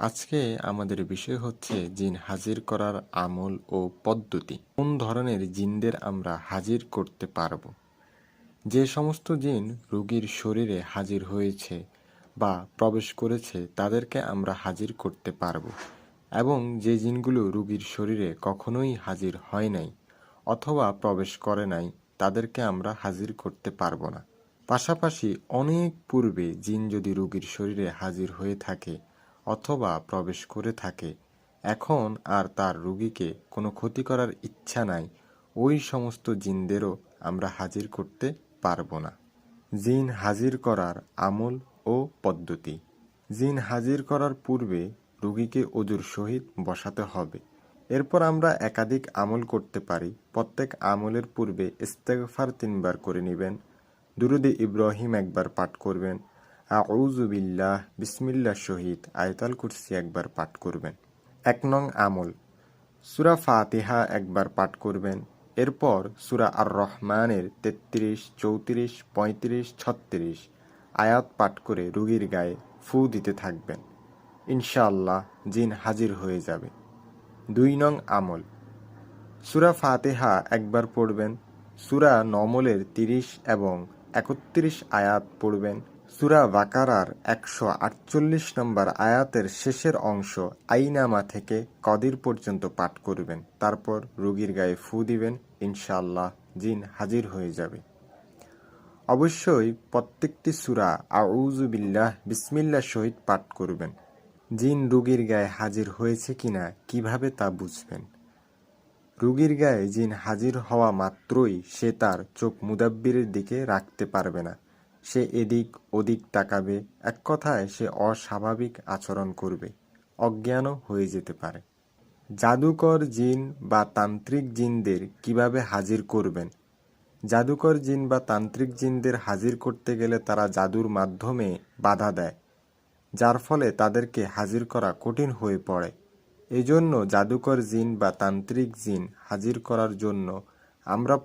আজকে আমাদের বিষয় হচ্ছে জিন হাজির করার আমল ও পদ্ধতি। কোন ধরনের জিনদের আমরা হাজির করতে পারব? যে সমস্ত জিন রোগীর শরীরে হাজির হয়েছে বা প্রবেশ করেছে, তাদেরকে আমরা হাজির করতে পারব। এবং যে জিনগুলো রোগীর শরীরে কখনোই হাজির হয় নাই অথবা প্রবেশ করে নাই, তাদেরকে আমরা হাজির করতে পারব না। পাশাপাশি অনেক পূর্বে জিন যদি রোগীর শরীরে হাজির হয়ে থাকে অথবা প্রবেশ করে থাকে। এখন আর তার রুগীকে কোনো ক্ষতি করার ইচ্ছা নাই। ওই সমস্ত জিনদেরও আমরা হাজির করতে পারব না। জিন হাজির করার আমল ও পদ্ধতি। জিন হাজির করার পূর্বে রুগীকে অজুর সহিত বসাতে হবে। এরপর আমরা একাধিক আমল করতে পারি। প্রত্যেক আমলের পূর্বে ইস্তেগফার তিনবার করে নেবেন। দুরুদে ইব্রাহিম একবার পাঠ করবেন। আউজুবিল্লাহ বিসমিল্লাহ শহীদ, আয়তাল কুরসি একবার পাঠ করবেন। এক নং আমল, সুরা ফাতিহা একবার পাঠ করবেন। এরপর সুরা আর রহমানের তেত্রিশ, চৌত্রিশ, পঁয়ত্রিশ, ছত্রিশ আয়াত পাঠ করে রুগীর গায়ে ফু দিতে থাকবেন। ইনশাআল্লাহ জিন হাজির হয়ে যাবে। দুই নং আমল, সুরা ফাতেহা একবার পড়বেন। সুরা নমলের তিরিশ এবং একত্রিশ আয়াত পড়বেন। সুরা বাকারার একশো আটচল্লিশ নম্বর আয়াতের শেষের অংশ আইনামা থেকে কদির পর্যন্ত পাঠ করবেন। তারপর রোগীর গায়ে ফু দিবেন, ইনশাআল্লাহ জিন হাজির হয়ে যাবে। অবশ্যই প্রত্যেকটি সুরা আউজুবিল্লাহ বিসমিল্লাহ সহিত পাঠ করবেন। জিন রুগীর গায়ে হাজির হয়েছে কিনা, কীভাবে তা বুঝবেন? রুগীর গায়ে জিন হাজির হওয়া মাত্রই সে তার চোখ মুদাব্বিরের দিকে রাখতে পারবে না। সে এদিক ওদিক তাকাবে, এক কথায় সে অস্বাভাবিক আচরণ করবে, অজ্ঞানও হয়ে যেতে পারে। জাদুকর জিন বা তান্ত্রিক জিনদের কীভাবে হাজির করবেন? জাদুকর জিন বা তান্ত্রিক জিনদের হাজির করতে গেলে তারা জাদুর মাধ্যমে বাধা দেয়, যার ফলে তাদেরকে হাজির করা কঠিন হয়ে পড়ে। এজন্য জাদুকর জিন বা তান্ত্রিক জিন হাজির করার জন্য আমরা